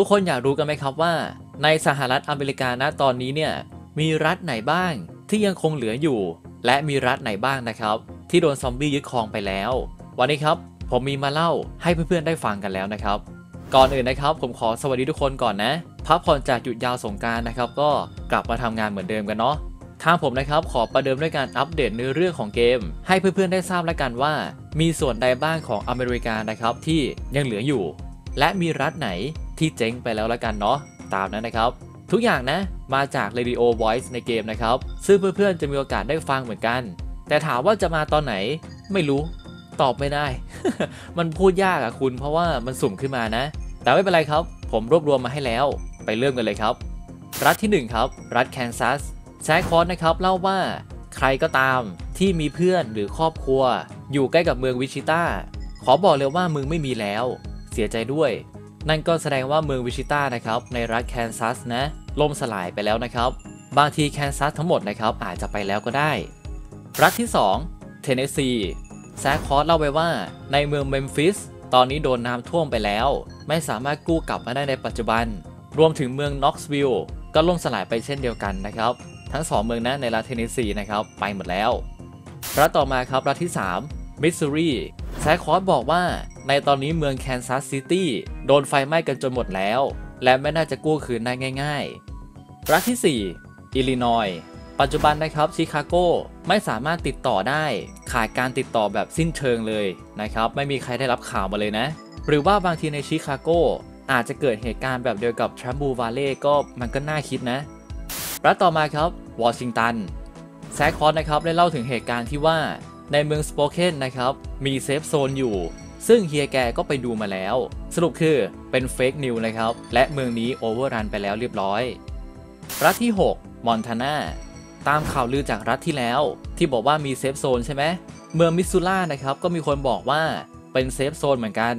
ทุกคนอยากรู้กันไหมครับว่า ในสหรัฐอเมริกาณตอนนี้เนี่ยมีรัฐไหนบ้างที่ยังคงเหลืออยู่ และมีรัฐไหนบ้างนะครับ ที่โดนซอมบี้ยึดครองไปแล้ว วันนี้ครับผมมีมาเล่าให้เพื่อนๆได้ฟังกันแล้วนะครับ ก่อนอื่นนะครับ ผมขอสวัสดีทุกคนก่อนนะพักผ่อนจากหยุดยาวสงการนะครับ ก็กลับมาทำงานเหมือนเดิมกันเนาะทางผมนะครับขอประเดิมด้วยการอัปเดตเนื้อเรื่องของเกม ให้เพื่อนๆได้ทราบแล้วกันว่า มีส่วนใดบ้างของอเมริกานะครับที่ยังเหลืออยู่ และมีรัฐไหน ที่เจ๊งไปแล้วละกันเนาะตามนั้นนะครับ ทุกอย่างนะมาจาก Radio Voice ในเกมนะครับ ซึ่งเพื่อนๆจะมีโอกาสได้ฟังเหมือนกัน แต่ถามว่าจะมาตอนไหนไม่รู้ตอบไม่ได้ มันพูดยากอะคุณเพราะว่ามันสุ่มขึ้นมานะ แต่ไม่เป็นไรครับ ผมรวบรวมมาให้แล้ว ไปเริ่มกันเลยครับ รัฐที่ 1 ครับ รัฐแคนซัสแซคคอร์นะครับเล่าว่าใครก็ตามที่มีเพื่อนหรือครอบครัว อยู่ใกล้กับเมืองวิชิต้าขอบอกเลยว่ามึงไม่มีแล้ว เสียใจด้วย นั่นก็แสดงว่าเมืองวิชิต้านะครับในรัฐแคนซัสนะล่มสลายไปแล้วนะครับ บางทีแคนซัสทั้งหมดนะครับอาจจะไปแล้วก็ได้ รัฐที่ 2 เทนเนสซีแซคคอร์เล่าไว้ว่าในเมืองเมมฟิสตอนนี้โดนน้ำท่วมไปแล้ว ไม่สามารถกู้กลับมาได้ในปัจจุบัน รวมถึงเมืองน็อกซ์วิลล์ก็ล่มสลายไปเช่นเดียวกันนะครับ ทั้ง 2 เมืองนั้นในรัฐเทนเนสซีนะครับไปหมดแล้ว รัฐต่อมาครับรัฐที่ 3มิสซูรี แซคคอร์บอกว่าในตอนนี้เมืองแคนซัสซิตี้โดนไฟไหม้กันจนหมดแล้ว และไม่น่าจะกู้คืนได้ง่าย ๆ รัฐที่ 4 อิลลินอยปัจจุบันนะครับชิคาโกไม่สามารถติดต่อได้ ขาดการติดต่อแบบสิ้นเชิงเลยนะครับไม่มีใครได้รับข่าวมาเลยนะ หรือว่าบางทีในชิคาโกอาจจะเกิดเหตุการณ์แบบเดียวกับทรัมบูวาเล่ก็มันก็น่าคิดนะรัฐต่อมาครับวอชิงตันแซคคอร์นะครับได้เล่าถึงเหตุการณ์ที่ว่า ในเมืองสโปเคนนะครับ มีเซฟโซนอยู่ ซึ่งเฮียแกก็ไปดูมาแล้ว สรุปคือเป็นเฟกนิวนะครับ และเมืองนี้โอเวอร์รันไปแล้วเรียบร้อย รัฐที่ 6 มอนทานาตามข่าวลือจากรัฐที่แล้ว ที่บอกว่ามีเซฟโซนใช่ไหมเมืองมิสซูล่านะครับก็มีคนบอกว่าเป็นเซฟโซนเหมือนกัน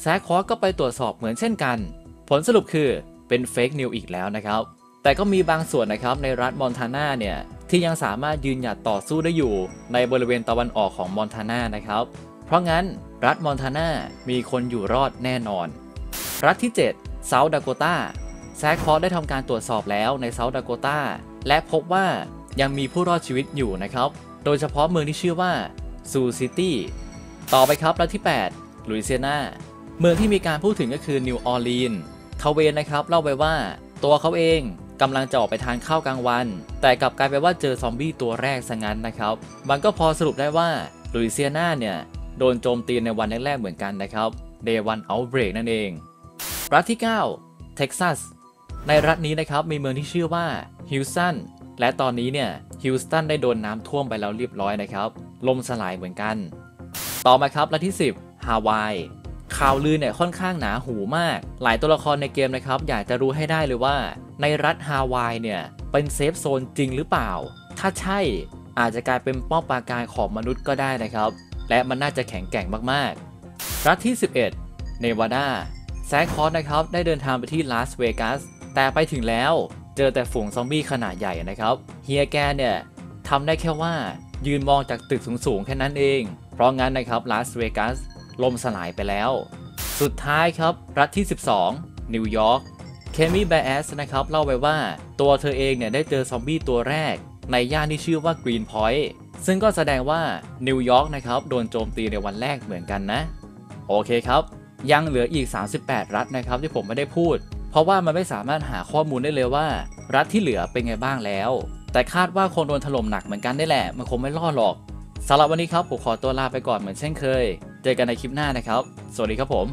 แซคคอร์ก็ไปตรวจสอบเหมือนเช่นกัน ผลสรุปคือเป็นเฟกนิวอีกแล้วนะครับ แต่ก็มีบางส่วนนะครับในรัฐมอนทานาเนี่ย ที่ยังสามารถยืนหยัดต่อสู้ได้อยู่ในบริเวณตะวันออกของมอนทานานะครับ เพราะงั้นรัฐมอนทานามีคนอยู่รอดแน่นอน รัฐที่7เซาท์ดาโกตาแซคคอร์ได้ทำการตรวจสอบแล้วในเซาท์ดาโกตาและพบว่ายังมีผู้รอดชีวิตอยู่นะครับ โดยเฉพาะเมืองที่ชื่อว่าซูซิตี้ต่อไปครับรัฐที่ 8 ลุยเซียนาเมืองที่มีการพูดถึงก็คือนิวออร์ลีนทาเวนนะครับเล่าไปว่าตัวเขาเอง กำลังจะออกไปทานข้าวกลางวัน แต่กลับกลายเป็นว่าเจอซอมบี้ตัวแรกซะงั้นนะครับ มันก็พอสรุปได้ว่าลุยเซียนาเนี่ยโดนโจมตีในวันแรกๆเหมือนกันนะครับ Day One Outbreak นั่นเอง รัฐที่ 9 เท็กซัส ในรัฐนี้นะครับมีเมืองที่ชื่อว่าฮิวสันและตอนนี้เนี่ยฮิวสตันได้โดนน้ำท่วมไปแล้วเรียบร้อยนะครับลมสลายเหมือนกัน ต่อมาครับรัฐที่ 10 ฮาวายข่าวลือเนี่ยค่อนข้างหนาหูมาก หลายตัวละครในเกมนะครับ อยากจะรู้ให้ได้เลยว่า ในรัฐฮาวายเนี่ยเป็นเซฟโซนจริงหรือเปล่า ถ้าใช่อาจจะกลายเป็นป้อมปราการของมนุษย์ก็ได้นะครับ และมันน่าจะแข็งแกร่งมากๆ รัฐที่ 11 เนวาดาแซคคอร์นะครับได้เดินทางไปที่ลาสเวกัสแต่ไปถึงแล้วเจอแต่ฝูงซอมบี้ขนาดใหญ่นะครับเฮียแกเนี่ยทำได้แค่ว่ายืนมองจากตึกสูงๆแค่นั้นเอง เพราะงั้นนะครับลาสเวกัสล่มสลายไปแล้ว สุดท้ายครับรัฐที่ 12 นิวยอร์ก เคมี่แบสนะครับเล่าไว้ว่าตัวเธอเองเนี่ยได้เจอซอมบี้ตัวแรก ในย่านที่ชื่อว่ากรีนพอยต์ซึ่งก็แสดงว่านิวยอร์กนะครับโดนโจมตีในวันแรกเหมือนกันนะ โอเคครับ ยังเหลืออีก 38 รัฐนะครับที่ผมไม่ได้พูด เพราะว่ามันไม่สามารถหาข้อมูลได้เลยว่า รัฐที่เหลือเป็นไงบ้างแล้ว แต่คาดว่าคงโดนถล่มหนักเหมือนกันได้แหละ มันคงไม่รอดหรอกสำหรับวันนี้ครับผมขอตัวลาไปก่อนเหมือนเช่นเคย เจอกันในคลิปหน้านะครับ สวัสดีครับผม